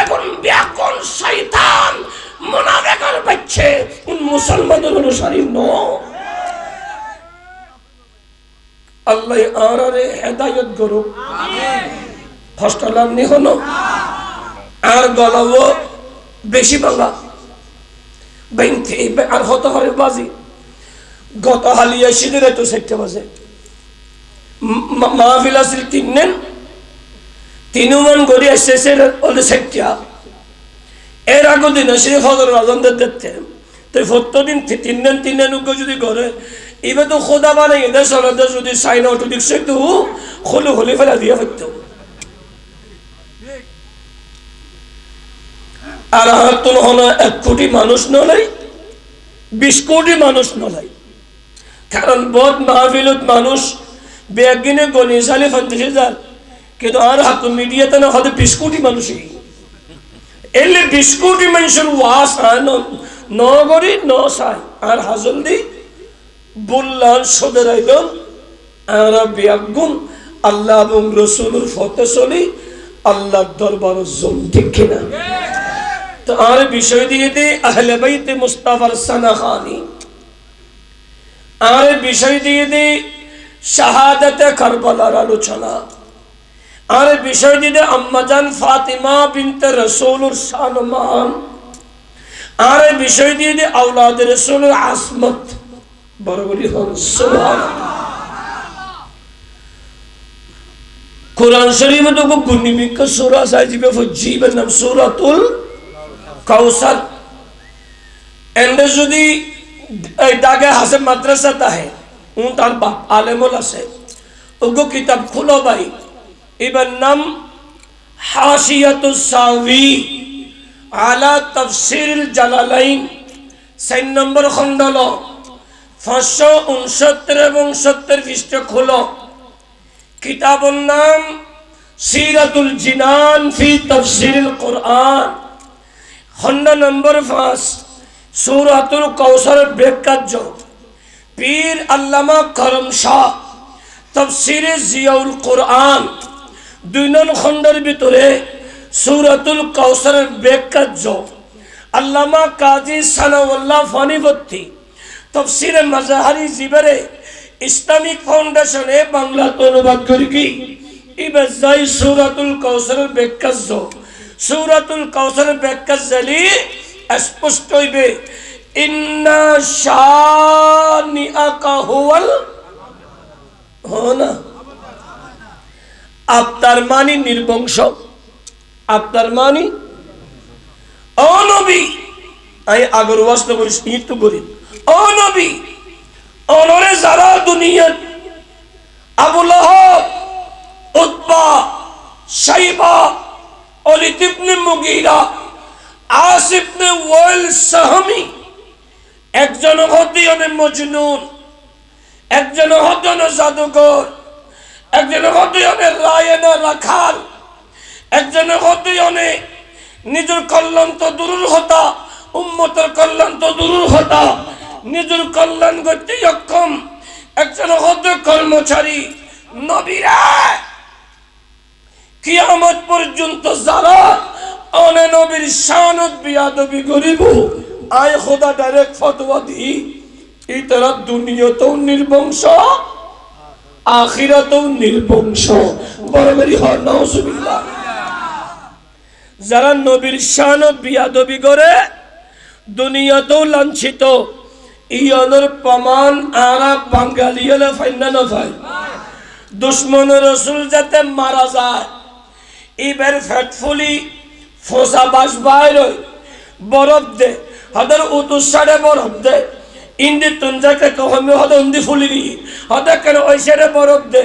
এখন ব্যাকন শয়তান মোনাফেকার পাচ্ছে মুসলমানের অনুসারী ন আল্লাহ আরে হেদায়ত করুক। হস্টালাম নি হলো। আর গলাবো বেশি বাংলা। ব্যাংকে আর হতে হবে বাজি। গত হালিয়া সিঁদুরে তো সেটটা বাজে মাহফিল তিন দিন তিনুমান গড়ি এসেছে ওদের সেটটা এর আগের দিন সে ফজর রাজনদের দেখতে। তো সত্তর দিন তিন দিন তিন দিন উগ্র যদি করে এবার তো খোদা মানে এদের সরাদের যদি সাইন অটো দিচ্ছে তো খোলো হলে ফেলা দিয়ে ফেলতো। আর হাতুন হলো এক কোটি মানুষ নলাই, বিশ কোটি মানুষ নলাই। কারণ বহুত মাহফিলত মানুষ বেগিনে গণিসালে ফন্দিসে যান হয়তো বিশ কোটি মানুষই এলে বিশ কোটি মানুষের ওয়াস হয় নগরী ন সাই আর হাজল দি বললাম সদের আইদম আর বিয়াগুন আল্লাহ এবং রসুলের ফতে চলি আল্লাহর দরবার জল ঠিক কিনা তো আর বিষয় দিয়ে দে আহলে বাইতে মুস্তাফার আর বিষয় দিয়ে দে শাহাদাতে কারবালার আলোচনা আর বিষয় দিয়ে দে আম্মাজান ফাতিমা বিনতে রসুলুর সালমান। আর বিষয় দিয়ে দে আওলাদ রসুলের আসমত। বড়বড়ি হন সুবহান কোরআন শরীফে তো গুণিমিক সুরা সাজিবে, ফজিবের নাম সুরাতুল কাউসার। এন্ডে যদি দাগে হাসে মাদ্রাসা তাহে তার বাপ আলেমল আছে, ওগো কিতাব খুলো ভাই। এবার নাম হাসিয়াতুস আলা তাফসির জালালাইন। সাইন নম্বর খণ্ডল পাঁচশো উনসত্তর এবং সত্তর পৃষ্ঠ খোলো। কিতাবর নাম সিরাতুল জিনান ফি তাফসির কোরআন। খণ্ড নম্বর পাঁচ, সৌরাতুল কৌশল ব্রেকার্য পীর আল্লামা করম শাহ তফসিরে জিয়াউল কোরআন। দুই নং খণ্ডের ভিতরে সৌরাতুল কৌশলের ব্রেকার্য আল্লামা কাজী সানাউল্লাহ ফানিবত্তি তফসিরে মাজাহারি জিবারে ইসলামিক ফাউন্ডেশনে বাংলা অনুবাদ করি কি? এবার যাই সৌরাতুল কৌশলের ব্রেকার্য সূরাতুল কাউসারের ব্যাখ্যা জালি স্পষ্ট হইবে, ইন্না শানিআকা হুয়াল না? আপনার মানি নির্বংশ। আপনার মানি অনবী। আমি আগর ওয়াস্ত করিস মৃত্যু করি অনবী। অনরে যারা দুনিয়াত আবুল উৎপা সাইবা, অলিদ ইবনে মুগীরা আস ইবনে ওয়াইল সাহামি, একজন হদিয়নে মজনুন, একজন জাদুঘর একজন রাখাল। একজন হদিয়নে নিজের কল্যাণ তো দূর হতা, উম্মতের কল্যাণ তো দূর হতা। নিজের কল্যাণ করতে অক্ষম, একজন হদ কর্মচারী, নবীরা। কিয়ামত পর্যন্ত যারা অনে নবীর শানত বিয়াদবি করিব, আয় খোদা ডাইরেক্ট ফতোয়া দি এই তারা নির্বংশ। আখিরাতেও নির্বংশ বরাবরই হয়, নাউজুবিল্লাহ। যারা নবীর শানত বিয়াদবি করে, দুনিয়াতেও লাঞ্ছিত। ইয়নের প্রমাণ আরা বাঙালি হলে ফাইনা না দুশ্মন রসুল যাতে মারা যায়, এবার ফ্যাটফুলি ফোসা বাস বাইর বরফ দে হাদের উতুসারে বরফ দে ইন্দি তুঞ্জাকে কহমি হদে উন্দি ফুলি গি হদে কেন ওই সেরে বরফ দে?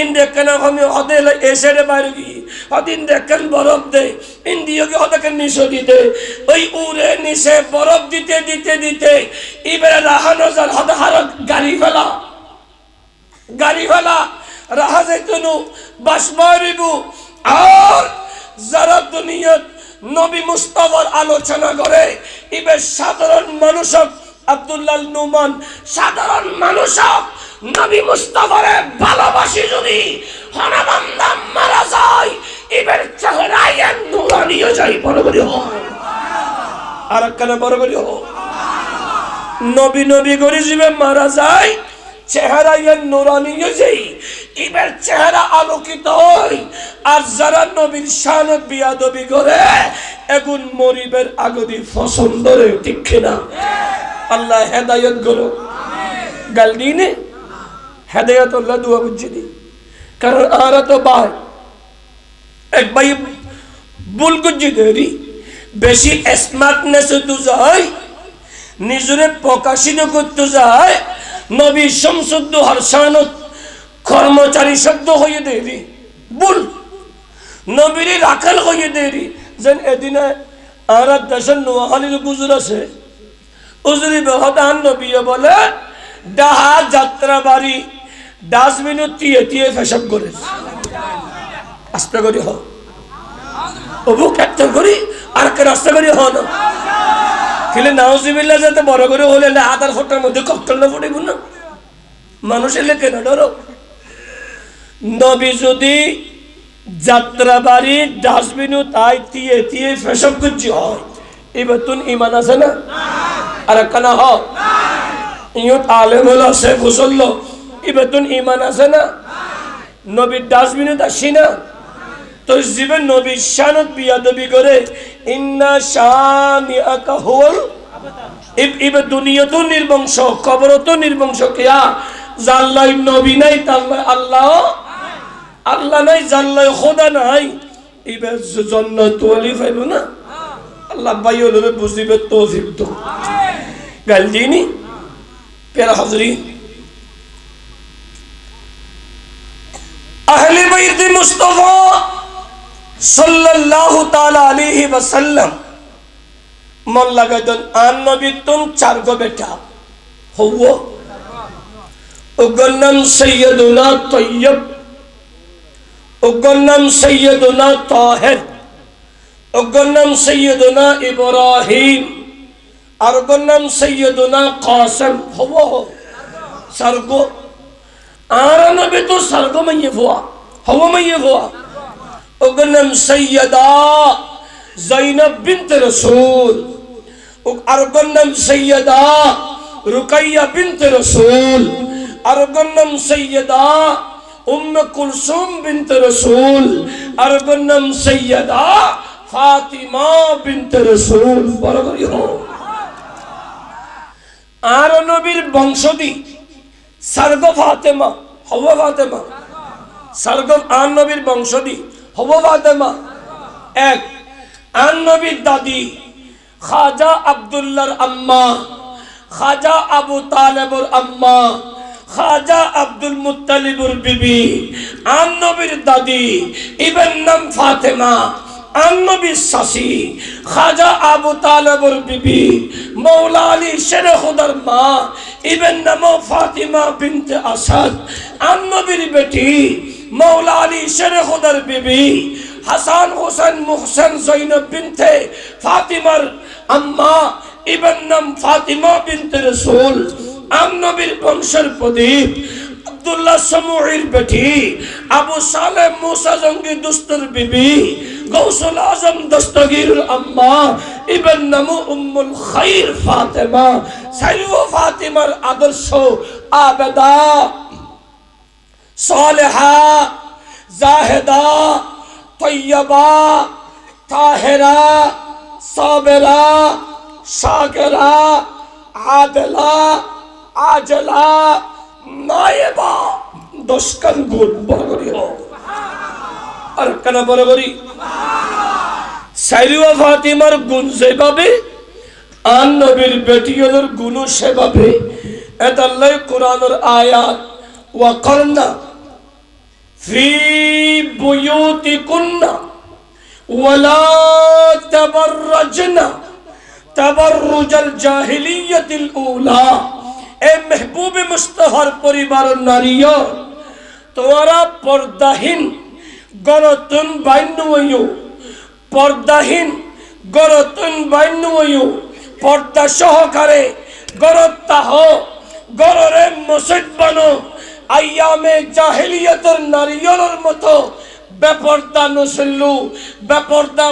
ইন্দে কেন হমি হদে এ সেরে বাইরে হদিন দেখেন বরফ দে? ইন্দি যোগী হদে কেন নিশো দিতে? ওই উড়ে নিশে বরফ দিতে দিতে দিতে এবারে রাহানো যার হদে হার গাড়ি ফেলা। গাড়ি ফেলা, রাহা যাইতনু, বাস মারিবু। আর যারা দুনিয়াত নবী মুস্তাফার আলোচনা করে, ইবে সাধারণ মানুষ আব্দুল্লাহ নুমান, সাধারণ মানুষ নবী মুস্তাফারে ভালোবাসি যদি, হনাবান্দা মারা যায়, এবার চেহারায় নুরানি নুরানিও যাই বড় করি হোক। আর একখানে বড় হোক। নবী নবী করে জীবে মারা যায় চেহারা ইয়ে নুরানিও যাই এবার চেহারা আলোকিত হয়। আর যারা নবীর শানত বিয়াদবি করে এখন মরিবের আগদি পছন্দ রে ঠিক কিনা আল্লাহ হেদায়ত করো গাল দিনে হেদায়ত আল্লাহ দুয়া বুঝছি দি কারণ আরা তো বাই এক ভাই ভুল করছি দেরি বেশি স্মার্টনেস তো যায়। নিজরে প্রকাশিত করতে যায়। নবী সমশুদ্ধ হর্ষানত কর্মচারী শব্দ হয়ে দেরি ভুল। নবীরে রাখাল হয়ে দেরি যেন এদিনে আর দেশের নোয়াখালীর গুজুর আছে। উজুরি বেহদান নবী বলে, ডাহা যাত্রা বাড়ি ডাস্টবিনও টিয়ে টিয়ে ফেসব করে আস্তে করি হ। অবু ক্যাপ্টেন করি আর কে রাস্তা করি হ না। খেলে নাউজিবিল্লা যাতে বড় করে হলে না আধার ফোটার মধ্যে ককটেল না ফুটিব না মানুষ এলে কেন ডরো? নবী যদি যাত্রা বাড়ি ডাস্টবিনও তাই টিয়ে টিয়ে ফেসব করছি হয়। এবার তুন ইমান আছে না? একখানা হলো এবার ইমান আছে না? না? শানত তো নির্বংশ কবর তো নির্বংশ কেয়া জাল্লাই নবী নাই তাল্লাই আল্লাহ? আল্লাহ নাই জাল্লাই খোদা নাই। এবার জন্নত ওয়ালি পাইব না? আল্লাহ ভাই হলে বুঝিবে তৌফিক তো গাল দিনি পেরা হাজরি আহলে বাইত মুস্তাফা সাল্লাল্লাহু তাআলা আলাইহি ওয়াসাল্লাম মন লাগাইতেন আন নবী তুম চার গো বেটা হওয়া ওগর নাম সৈয়দুনা তৈয়ব ওগর নাম সৈয়দুনা তাহের ওগর নাম সৈয়দুনা ইব্রাহিম আর ওগর নাম সৈয়দুনা কাসম, হওয়া সারগো আর নবী তো সারগো মাইয়ে ফুয়া হওয়া মাইয়ে ফুয়া ওগর নাম সৈয়দা জৈনব বিনতে রসুল। আর নাম সৈয়দা রুকাইয়া বিনতে রসুল। আর নাম সৈয়দা উম্ম কুলসুম বিনতে রসুল। আর নাম সৈয়দা ফাতিমা বিনতে রসুল। বরাবরই হোক। আর নবীর বংশদি সার্গ ফাতেমা হব ফাতেমা। সার্গ আর নবীর বংশদি হব ফাতেমা। এক, আর নবীর দাদি, খাজা আব্দুল্লাহর আম্মা, খাজা আবু তালেবর আম্মা, খাজা আব্দুল মুত্তালিবুর বিবি। আর নবীর দাদি ইবেন নাম ফাতেমা। শাসি খাজা আবু তালেবর বিবি, মৌলা আলী শেরে মা, ইবেন নাম ফাতিমা বিনতে আসাদ, আন্নবীর বেটি, মৌলা আলী শেরে বিবি, হাসান হোসেন মুহসেন জৈনব বিনতে ফাতিমার আম্মা, ইবেন নাম ফাতিমা বিনতে রসুল, আন্নবীর বংশের প্রদীপ আব্দুল্লাহ সমুহির বেটি, আবু সালে মুসা জঙ্গি দুস্তর বিবি, গৌসুল আজম দস্তগীর আম্মা, ইবেন নামু উম্মুল খাইর ফাতেমা সাইয়ু ফাতিমার আদর্শ আবেদা, সালেহা, জাহেদা, তৈয়বা, তাহেরা, সাবেরা শাকেরা আদলা, আজলা নায়েবা দশকান গুণ বড় করি হোক আর কেন বড় করি? সাইরুয়া ফাতিমার গুণ যেভাবে আন নবীর বেটিয়দের গুণ সেভাবে এতাল্লাই কোরআনের আয়াত, ওয়া করনা ফি বুয়ুতিকুন্না, ওয়ালা তাবাররাজনা, তাবাররুজাল জাহিলিয়াতিল উলা। এ মেহবুব মুস্তফার পরিবার নারীয় তোরা পর্দাহীন গরতুন বাইন্নু পর্দাহীন গরতুন বাইন্নু পর্দা সহকারে গরত্তাহ গররে মসজিদ বানো। আইয়ামে জাহিলিয়তের নারীয়র মতো বেপর্দা নসল্লু, বেপর্দা